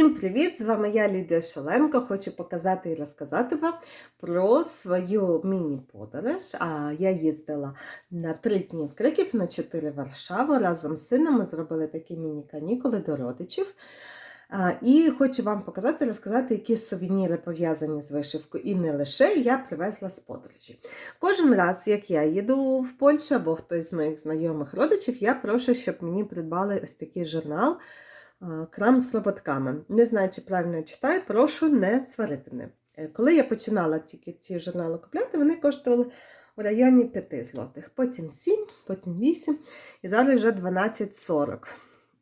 Всім привіт! З вами я Лідія Шаленко. Хочу показати і розказати вам про свою міні-подорож. Я їздила на три дні в Криків, на чотири Варшаву. Разом з сином ми зробили такі міні-канікули до родичів. І хочу вам показати, розказати, які сувеніри пов'язані з вишивкою. І не лише я привезла з подорожі. Кожен раз, як я їду в Польщу або хтось з моїх знайомих родичів, я прошу, щоб мені придбали ось такий журнал. А, Крам з роботками. Не знаю, чи правильно читаю, прошу не сварити мене. Е, Коли я починала тільки ці журнали купляти, вони коштували у районі 5 злотих, потім 7, потім 8 і зараз вже 12,40.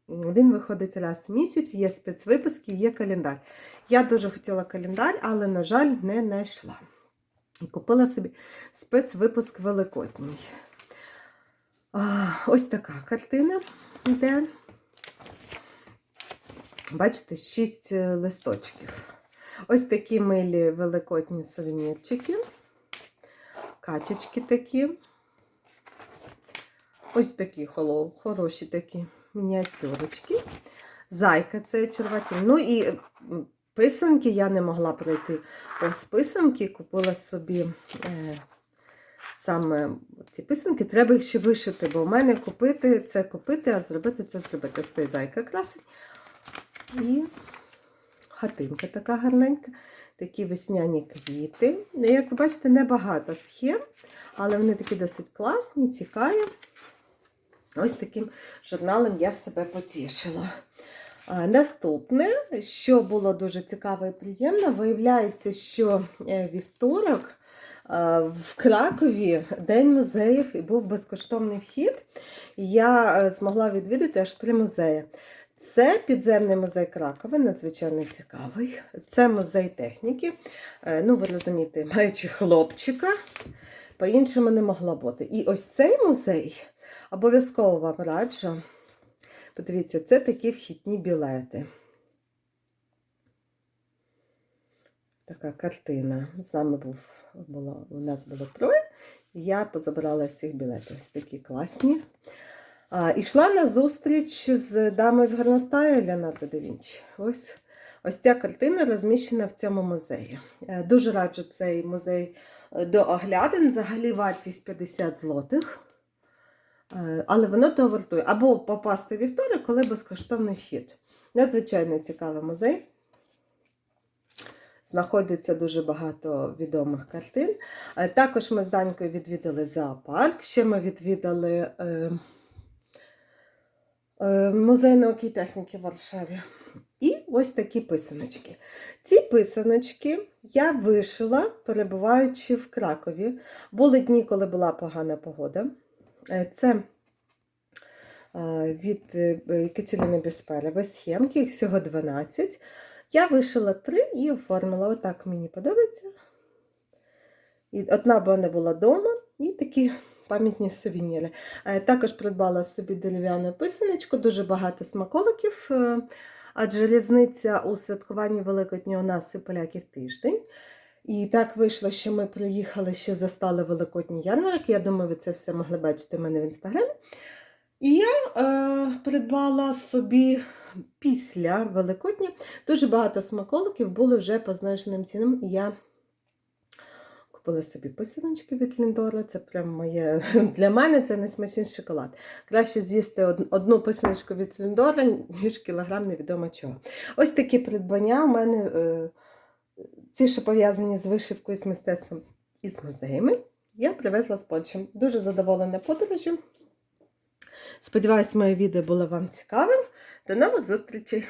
Він виходить раз в місяць, є спецвипуски, є календар. Я дуже хотіла календар, але, на жаль, не знайшла. І купила собі спецвипуск Великодній. Ось така картина йде. Бачите, 6 листочків. Ось такі милі великодні сувенірчики. Качечки такі. Ось такі хороші такі мініатюрочки. Зайка це черваті. Ну і писанки я не могла пройти повз писанки. Купила собі е, саме ці писанки. Треба їх ще вишити, бо в мене купити це купити, а зробити це зробити. Ось той зайка красить. І хатинка така гарненька. Такі весняні квіти. Як ви бачите, небагато схем, але вони такі досить класні, цікаві. Ось таким журналом я себе потішила. Наступне, що було дуже цікаво і приємно, виявляється, що е, вівторок в Кракові День музеїв і був безкоштовний вхід. Я е, змогла відвідати аж три музеї. Це підземний музей Кракова, надзвичайно цікавий. Це музей техніки. Е, Ну, ви розумієте, маючи хлопчика, по-іншому не могло бути. І ось цей музей обов'язково вам раджу. Подивіться, це такі вхідні білети. Така картина. З нами був, було, у нас було троє, і я позабирала цих білетів. Ось такі класні. Ішла на зустріч з дамою з горностаю Леонардо да Вінчі. Ось, ось ця картина розміщена в цьому музеї. Е, Дуже раджу цей музей е, до оглядин. Взагалі вартість 50 злотих. Е, Але воно того вартує. Або попасти вівторок, коли безкоштовний вхід. Надзвичайно цікавий музей. Знаходиться дуже багато відомих картин. Також ми з Данькою відвідали зоопарк. Ще ми відвідали. Е, Музей науки і техніки в Варшаві. І ось такі писаночки. Ці писаночки я вишила, перебуваючи в Кракові. Були дні, коли була погана погода. Е, Це е, від е, Катерини Бесперевої схемки, їх всього 12. Я вишила три і оформила. Отак мені подобається. І одна б вона була вдома, і такі пам'ятні сувеніри. Е, Також придбала собі дерев'яну писаночку, дуже багато смаколиків, е, адже різниця у святкуванні Великодня у нас і поляків тиждень. І так вийшло, що ми приїхали ще застали Великодні ярмарки. Я думаю, ви це все могли бачити в мене в інстаграмі. І я е, придбала собі після Великодня дуже багато смаколиків були вже по зниженим цінам. Я Купила собі писаночки від Ліндора. Це прям моє для мене це найсмачніший шоколад. Краще з'їсти одну писаночку від Ліндора, ніж кілограм невідомо чого. Ось такі придбання у мене е, ці, що пов'язані з вишивкою, з мистецтвом і з музеями. Я привезла з Польщі. Дуже задоволена подорожю. Сподіваюсь, моє відео було вам цікавим. До нових зустрічей!